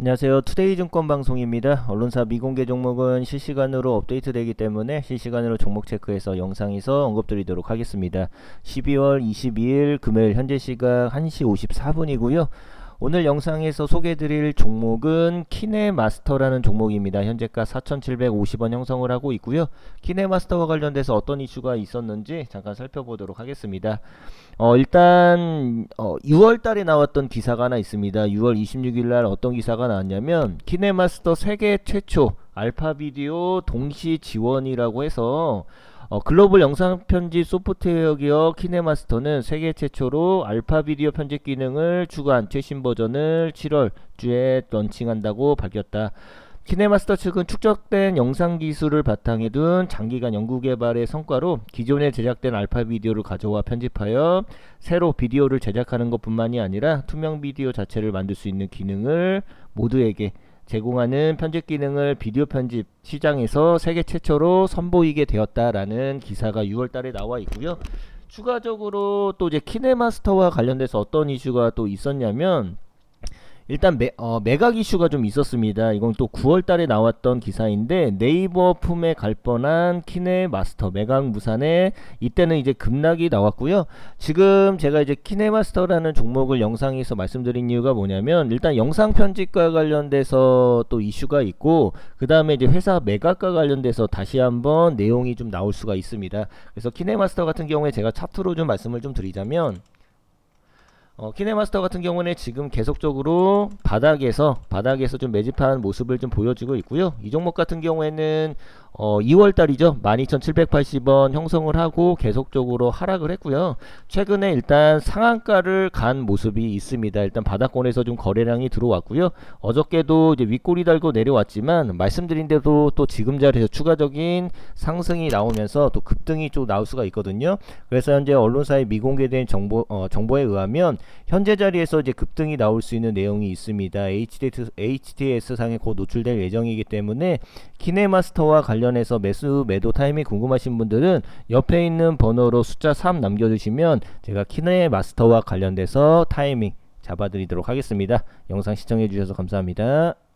안녕하세요. 투데이 증권 방송입니다. 언론사 미공개 종목은 실시간으로 업데이트되기 때문에 실시간으로 종목 체크해서 영상에서 언급드리도록 하겠습니다. 12월 22일 금요일 현재 시각 1시 54분이고요. 오늘 영상에서 소개해드릴 종목은 키네마스터라는 종목입니다. 현재가 4,750원 형성을 하고 있고요. 키네마스터와 관련돼서 어떤 이슈가 있었는지 잠깐 살펴보도록 하겠습니다. 어, 일단 어, 6월 달에 나왔던 기사가 하나 있습니다. 6월 26일 날 어떤 기사가 나왔냐면 키네마스터 세계 최초 알파 비디오 동시 지원이라고 해서 어, 글로벌 영상 편집 소프트웨어 기업 키네마스터는 세계 최초로 알파 비디오 편집 기능을 추가한 최신 버전을 7월 주에 런칭한다고 밝혔다. 키네마스터 측은 축적된 영상 기술을 바탕에 둔 장기간 연구 개발의 성과로 기존에 제작된 알파 비디오를 가져와 편집하여 새로 비디오를 제작하는 것뿐만이 아니라 투명 비디오 자체를 만들 수 있는 기능을 모두에게 제공하는 편집 기능을 비디오 편집 시장에서 세계 최초로 선보이게 되었다라는 기사가 6월 달에 나와 있고요. 추가적으로 또 이제 키네마스터와 관련돼서 어떤 이슈가 또 있었냐면 일단 매, 어, 매각 이슈가 좀 있었습니다. 이건 또 9월 달에 나왔던 기사인데 네이버 품에 갈 뻔한 키네 마스터 매각 무산에 이때는 이제 급락이 나왔고요. 지금 제가 이제 키네 마스터라는 종목을 영상에서 말씀드린 이유가 뭐냐면 일단 영상 편집과 관련돼서 또 이슈가 있고 그 다음에 이제 회사 매각과 관련돼서 다시 한번 내용이 좀 나올 수가 있습니다. 그래서 키네 마스터 같은 경우에 제가 차트로 좀 말씀을 좀 드리자면 어, 키네마스터 같은 경우는 지금 계속적으로 바닥에서 바닥에서 좀 매집한 모습을 좀 보여주고 있고요. 이 종목 같은 경우에는 어, 2월 달이죠. 12,780원 형성을 하고 계속적으로 하락을 했고요. 최근에 일단 상한가를 간 모습이 있습니다. 일단 바닥권에서 좀 거래량이 들어왔고요. 어저께도 이제 윗꼬리 달고 내려왔지만 말씀드린 대로 또 지금 자리에서 추가적인 상승이 나오면서 또 급등이 좀 나올 수가 있거든요. 그래서 현재 언론사에 미공개된 정보 어, 정보에 의하면 현재 자리에서 이제 급등이 나올 수 있는 내용이 있습니다. HTS, HTS 상에 곧 노출될 예정이기 때문에 키네마스터와 관련해서 매수 매도 타이밍 궁금하신 분들은 옆에 있는 번호로 숫자 3 남겨주시면 제가 키네 마스터와 관련돼서 타이밍 잡아드리도록 하겠습니다. 영상 시청해 주셔서 감사합니다.